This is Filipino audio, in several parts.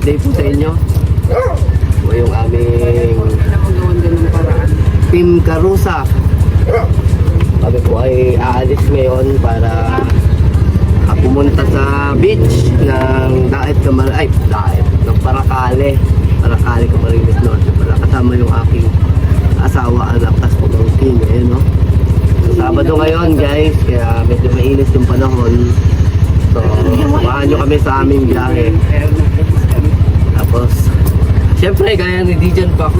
update po sa inyo. Po yung aming. Team Carusa. Kami po ay aalis ngayon para pumunta sa beach ng Daet Kamal ay Daet ng Paracale. Paracale Camarines Norte pala kasama yung aking asawa anak tas pamangkin ayun no. So, Sabado ngayon guys kaya medyo mainit yung panahon. So samahan nyo kami sa aming biyahe. Siyempre, gaya ni Dijan Fox,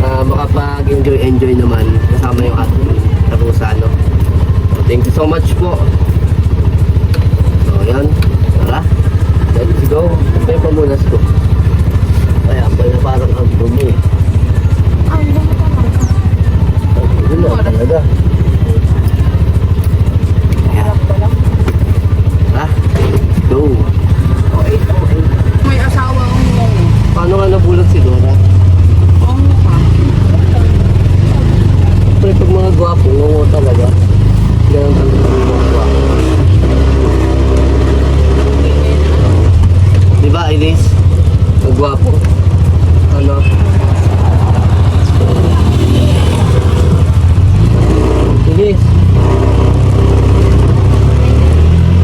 uh, makapag-enjoy-enjoy naman kasama yung ating karusa, no? So, thank you so much po. So, yan. Tara. Let's go. Yung pamunas ko. Ay, ampal na parang ang dumi. Ang dumi na talaga. Ayan. Tara. Let's. May asawa ang mo. Paano nga nabulot si Dora? Oo ka. Pero pag mga gwapo, ngungo talaga. Ganun talaga yung mga gwapo. Di ba, Iris? Pag gwapo. Ano? Iris.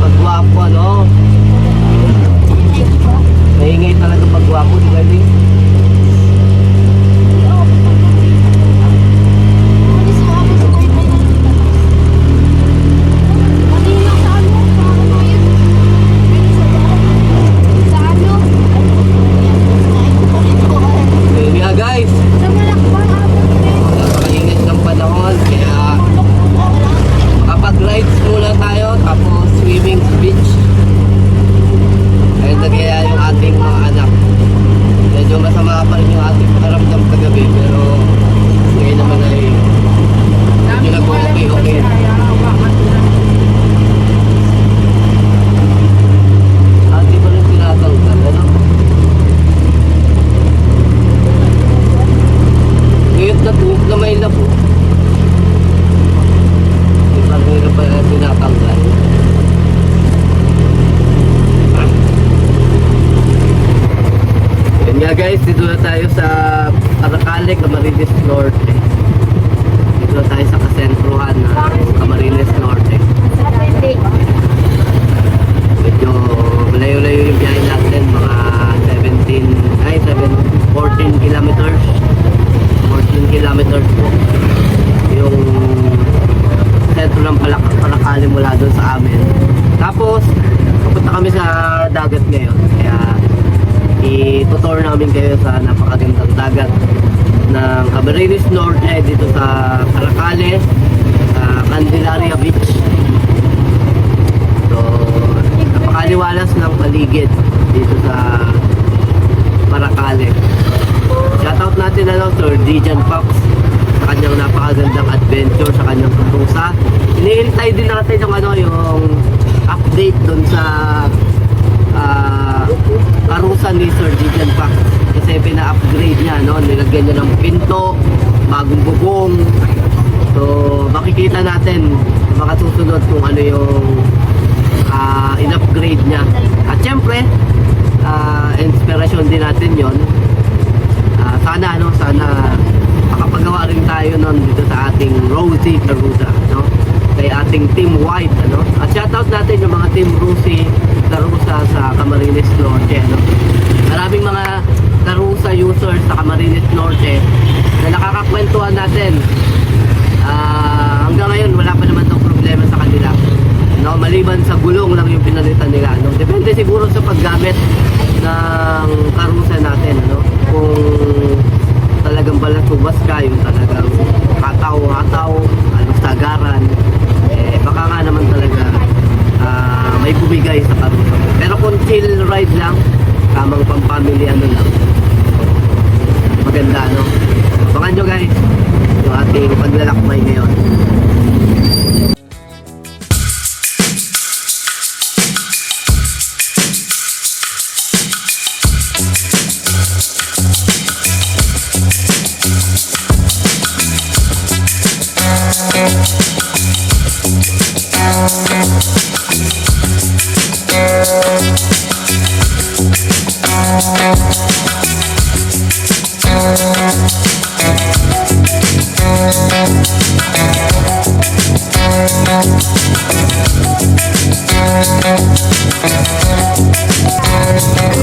Pag gwapo, ano? Maingay talaga pag gwapo, di ba, Iris? Ayun nga, guys. Napakainit ng panahon, kaya kapag-rides muna tayo, tapos swimming sa beach. Ayun na kaya yung ating mga anak. Medyo masama pa rin yung ating pakiramdam kagabi, pero ngayon naman ay medyo nag-okay-okay. Ate pa rin tinatanggal, ano? Ngayon na tuwag na may labo. Di ba ngayon pa rin tinatanggal? Yan nga guys, dito na tayo sa Aracale, Camarines Norte. Dito na tayo sa kasentruhan ng Camarines Norte. Medyo malayo-layo yung biyahe natin, mga 17, ay 7, 14 kilometers. 14 kilometers po. Yung sentro ng Palak Paracale mula doon sa amin. Tapos, papunta kami sa dagat ngayon. Kaya, i-tutor namin kayo sa napakagandang dagat ng Camarines Norte dito sa Paracale, sa Candelaria Beach. So, napakaliwalas ng paligid dito sa Paracale. Shoutout natin na lang Sir Dijan Fox sa kanyang napakagandang adventure sa kanyang tutusa. Hinihintay din natin yung ano yung update dun sa karusa ni Sir Dijan Fox kasi pina-upgrade niya no? Nilagyan niya ng pinto bagong bubong. So makikita natin mga susunod kung ano yung ah, in-upgrade niya. At syempre ah, inspiration din natin yon Ah, sana ano sana makapagawa rin tayo nun dito sa ating Rosie Carusa no? Kay ating Team White ano? At shoutout natin yung mga Team Rosie Carusa sa Camarines Norte no maraming mga Carusa users sa Camarines Norte na nakakakwentuhan natin. Ah, hanggang ngayon wala pa naman tong problema sa kanila no? Maliban sa gulong lang yung pinalitan nila no? Depende siguro sa paggamit ng karusa natin no kung talagang balatubas ka yung talagang hataw-hataw ano sagaran eh baka nga naman talaga may bumigay sa karusa mo pero kung chill ride lang tamang pang family ano lang. Maganda no abangan guys yung ating paglalakbay ngayon Thank you.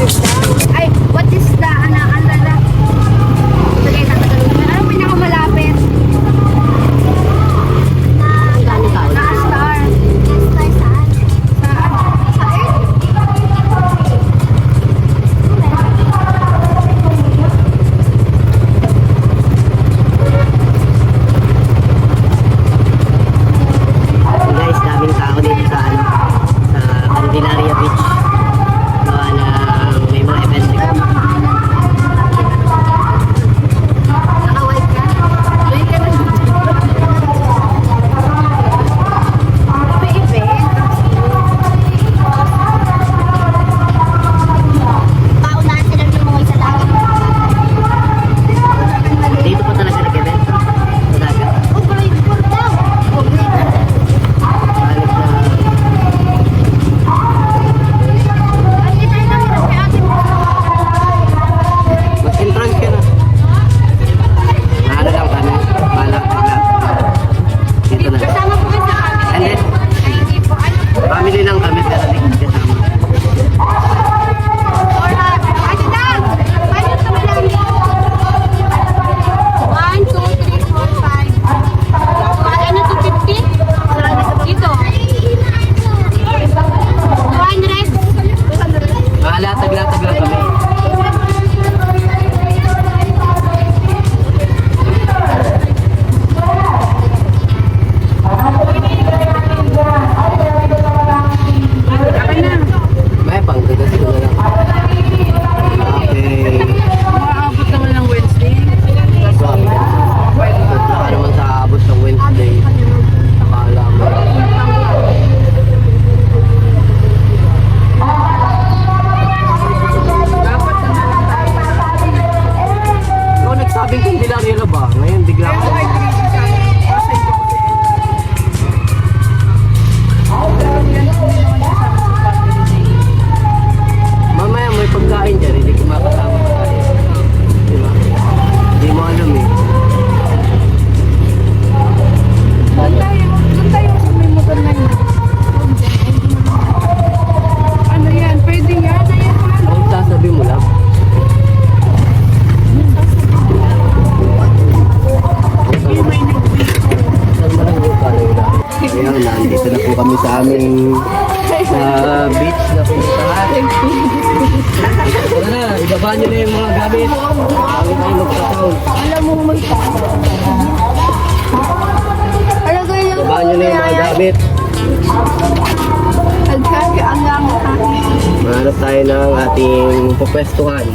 Mahanap tayo ng ating pupwestuhan.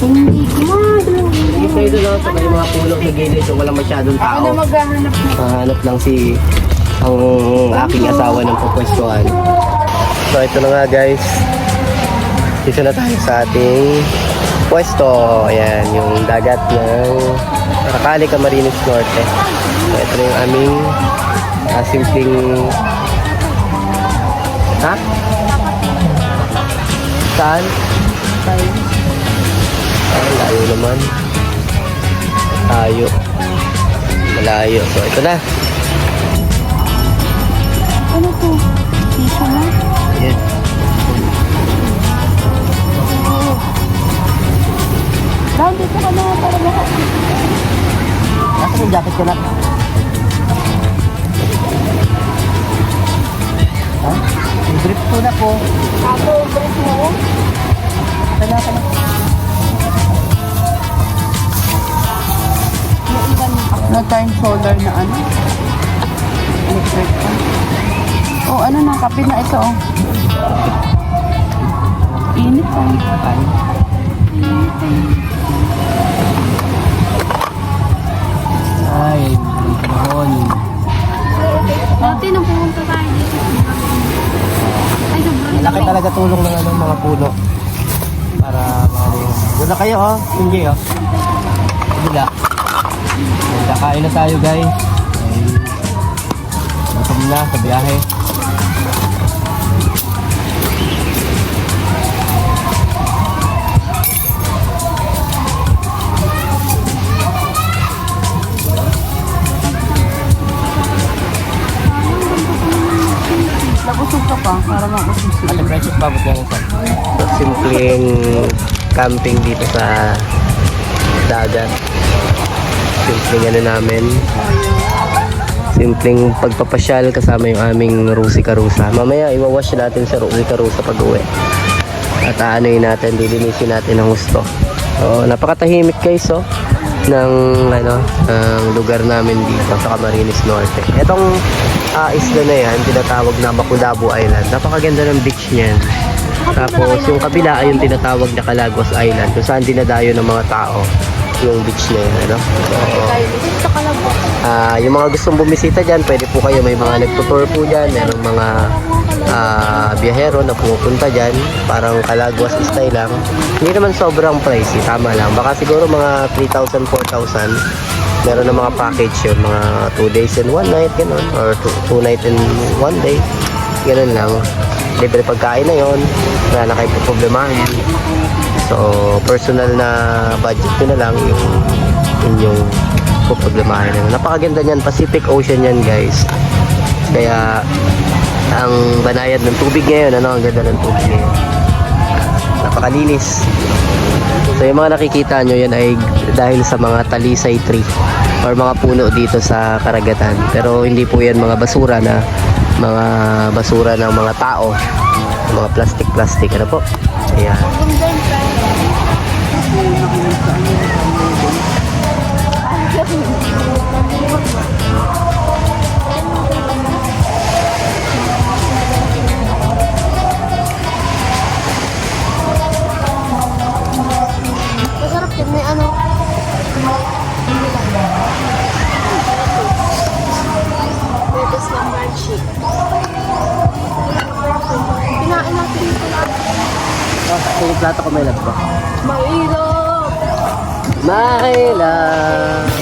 Hindi ko. Dito ito lang sa may mga puno sa gilid yung walang masyadong Ako tao. na maghahanap na. Mahanap lang si ang aking asawa ng pupwestuhan. So ito na nga guys. Dito na tayo sa ating pwesto. Ayan, yung dagat ng Rakali Camarines Norte. So ito na yung aming ah, simpleng... Ha? Saan? Ay, layo naman. Tayo. Malayo. So ito na. Ano to? Tissue na? Yes. Dahil dito ka na para baka. Nasa yung jacket ko na? Yung drip ko na po. Ako, break mo. Kaya ka na. Na time shoulder na ano? Electric pa. Oh, ano na, kapit na ito oh. Init ah. Ay, panahon. Dati nung pumunta tayo dito. Ay, sobrang Laki talaga tulong ng ano, mga puno. Para yun. Doon na kayo, oh. Hindi, oh. Bila. Kakain na tayo, guys. Ay, gutom na sa biyahe. Camping dito sa dagat. Simpleng ano namin. Simpleng pagpapasyal kasama yung aming Rusi Karusa. Mamaya iwawash natin sa Rusi Karusa pag uwi. At aanoy natin, lilinisin natin ng gusto. So, napakatahimik guys oh ng ano ng lugar namin dito sa Camarines Norte. Etong ah, isla na yan, tinatawag na Makulabo Island. Napakaganda ng beach niyan. Tapos yung kabila ay yung tinatawag na Calagos Island kung saan dinadayo ng mga tao yung beach na yun. Ano? So, Ah, yung mga gustong bumisita dyan, pwede po kayo. May mga nagtutour po dyan. Merong mga ah, biyahero na pumupunta dyan. Parang kalagwas style lang. Hindi naman sobrang pricey. Tama lang. Baka siguro mga 3,000, 4,000. Meron na mga package yun. Mga 2 days and 1 night. Ganun. Or 2 night and 1 day. Ganun lang. Libre pagkain na yon Wala na kayo problemahin. So, personal na budget ko na lang yung inyong problemahin. Napakaganda niyan, Pacific Ocean yan guys. Kaya ang banayad ng tubig ngayon, ano, ang ganda ng tubig ngayon. Napakalinis. So yung mga nakikita nyo yan ay dahil sa mga talisay tree or mga puno dito sa karagatan. Pero hindi po yan mga basura na mga basura ng mga tao. Mga plastic-plastic. Ano po? Ayan. Yung plato ko may love ko. Mahirap. My love.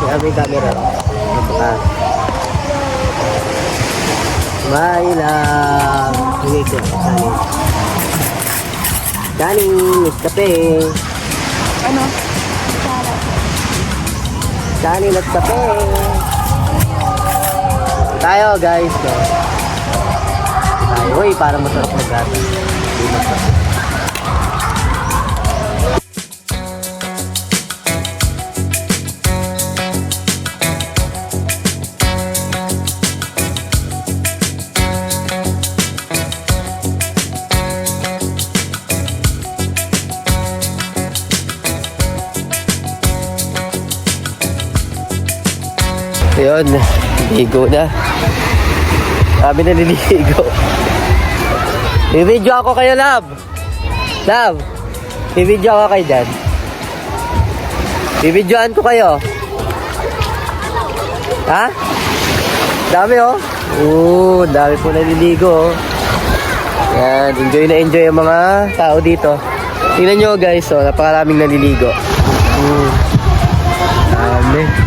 Yung aming camera. Ito ka. My love. Kanin. Kanin. Miss kape. Ano? Kanin at kape. Tayo guys. Tayo. Uy, para masarap mag-gata. Hindi masarap. Yun, bigo na. Sabi naliligo. I-video ako kayo, love. Love. I-video ako kayo dyan. I-videoan ko kayo. Ha? Dami oh. Oo, dami po naliligo oh. Yan, enjoy na enjoy ang mga tao dito. Tingnan nyo guys, oh, napakaraming naliligo. Mm. Dami.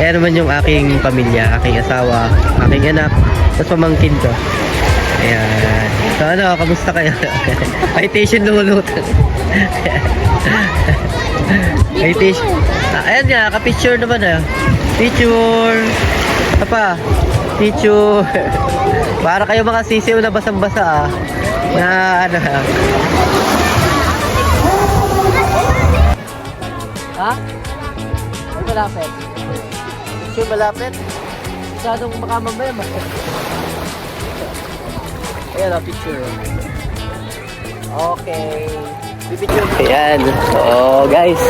Ayan naman yung aking pamilya, aking asawa, aking anak, tapos pamangkin ko. Ayan. So ano, kamusta kayo? Meditation lumulutan. Meditation. Ah, ayan nga, ka-picture naman ah. Picture. Apa? Picture. Para kayo mga sisiw na basang-basa ah. Na ano ah. Ha? Malapit. Picture malapit. Masyadong makamamaya. Ayan o, picture. Okay. Pipicture. Ayan. So, guys.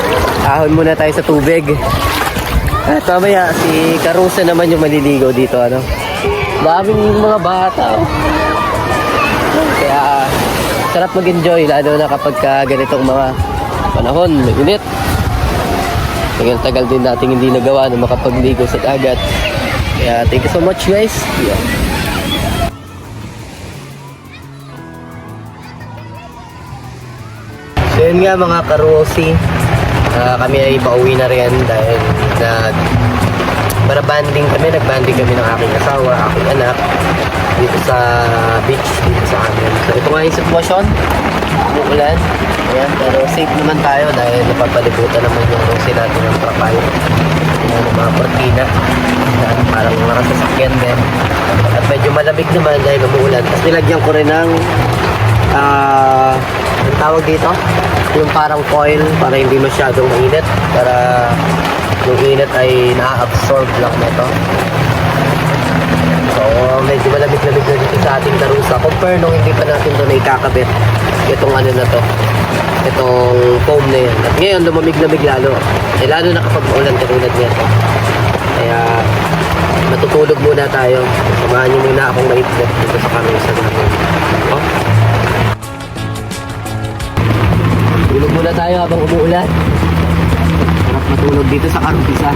Ahon muna tayo sa tubig. At mamaya, si Carusa naman yung maliligo dito, ano. Daming mga bata. oh. Kaya, sarap mag-enjoy, lalo na kapag ka ganitong mga panahon, init. Tagal-tagal din nating hindi nagawa na makapagligo sa dagat. Kaya, thank you so much, guys. Yeah. So yun nga mga karosi, Ah, kami ay pauwi na rin dahil nag para banding kami, nagbanding kami ng aking asawa, aking anak dito sa beach, dito sa amin. So ito nga yung sitwasyon, umuulan. Ayan, pero safe naman tayo dahil napapalibutan naman yung rosi natin ng trapay. Ayan, mga kortina. Ayan, parang nakasasakyan din. At medyo malamig naman dahil umuulan. Tapos nilagyan ko rin ng ah, ang tawag dito, yung parang coil para hindi masyadong mainit para yung init ay na-absorb lang nito. So, medyo malamig-lamig na dito sa ating darusa compare nung hindi pa natin ito na ikakabit itong ano na to itong foam na yan. At ngayon, lumamig-lamig lalo. Eh, lalo na kapag maulan katulad nito. Kaya, matutulog muna tayo. Samahan niyo muna akong maitlet dito sa kanusa natin. Oh. Tulog muna tayo habang umuulan. Sarap matulog dito sa Karumpisa.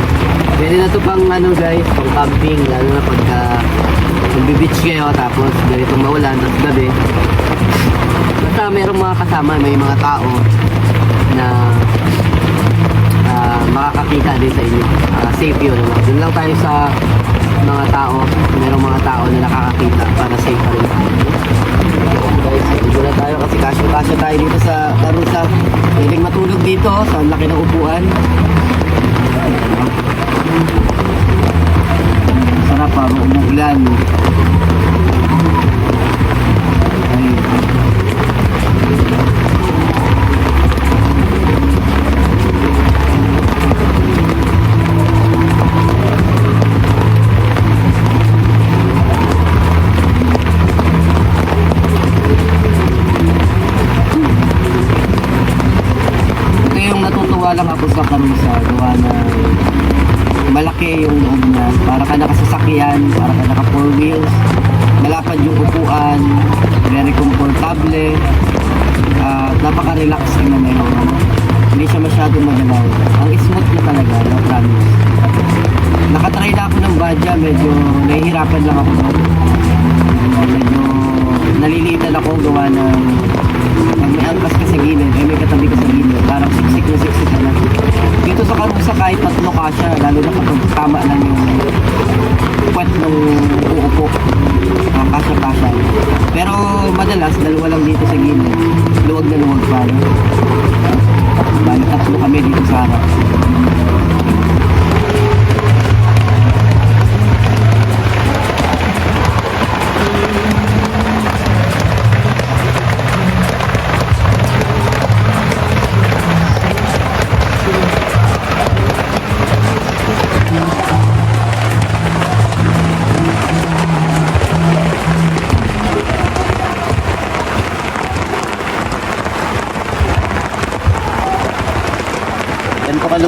Pwede na to pang ano guys, pang camping. Lalo na pagka beach kayo tapos ganitong maulan tapos gabi. Basta merong mga kasama, may mga tao na ah, makakakita din sa inyo. Ah, safe yun. Ano? Doon lang tayo sa mga tao. Merong mga tao na nakakakita para safe pa rin tayo. Dito na tayo kasi kasyo-kasyo tayo dito sa Karusa. Pwedeng matulog dito sa laki ng upuan. Sarap pa, umuulan. Siya masyadong magalaw. Ang smooth niya talaga, no promise. Nakatry na ako ng badya, medyo nahihirapan lang ako. Medyo nalilitan ako gawa ng pag may angkas ka sa gilid, eh may katabi ka sa gilid, parang siksik na siksik na. Dito sa karusa kahit tatlo ka siya, lalo na kapag tama lang yung puwet ng uupo. Uh, kasya-kasya. Pero madalas, dalawa lang dito sa gilid. Luwag na luwag pa. No? Bali, tatlo kami dito sa harap.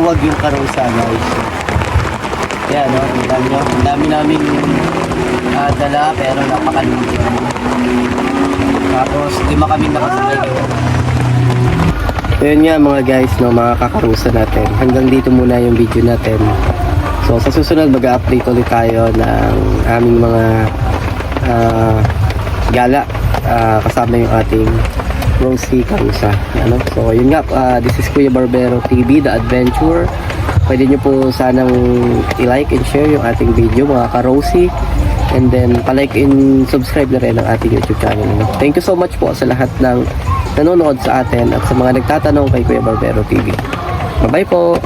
Kaluwag yung karusa guys. Yan? Ang dami, no? Ang dami namin ah, dala, pero napakalugi. Tapos, lima kami nakasabay. Ayun nga mga guys, no, mga kakarusa natin. Hanggang dito muna yung video natin. So sa susunod mag-update ulit tayo ng aming mga ah, gala Ah, kasama yung ating Rosie Karusa. Ano? So yun nga, ah, this is Kuya Barbero TV, The Adventure. Pwede nyo po sanang i-like and share yung ating video mga ka-Rosie. And then, palike and subscribe na rin ang ating YouTube channel. Ano? Thank you so much po sa lahat ng nanonood sa atin at sa mga nagtatanong kay Kuya Barbero TV. Bye-bye po!